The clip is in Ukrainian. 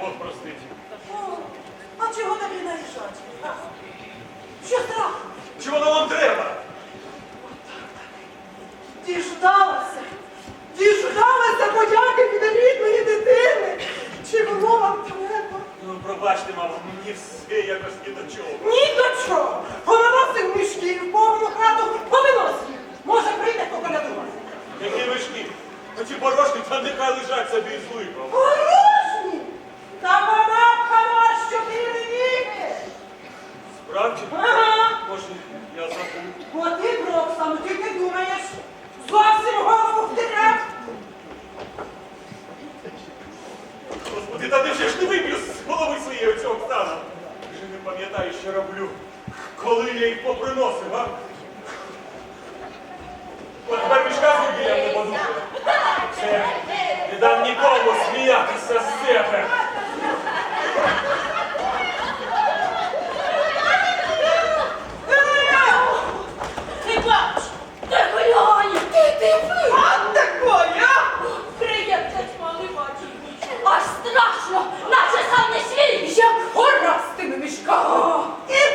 Бог простить. О, а чого тобі наїжджати? Що? Чи воно вам треба? Діждалася. Діждалася подяки від рідної дитини. Чи воно вам треба? Ну, пробачте, мамо, мені все якось ні до чого. Ні до чого. Повиносив мішки в повну хату, повиносив. Може, прийде поколядувати. Які мишки? Оці борошки, та нехай лежать собі з лихом. Бо ти, Броксану, ти не думаєш, зовсім голову втеряв. Господи, та невже ж не виб'ю з голови своєї цього Оксана? Вже не пам'ятаю, що роблю, коли я їх поприносив, а? Тепер мішка зубів не буду. Це не дам нікому сміятися наче сам не свій, як гора з тими мішками. І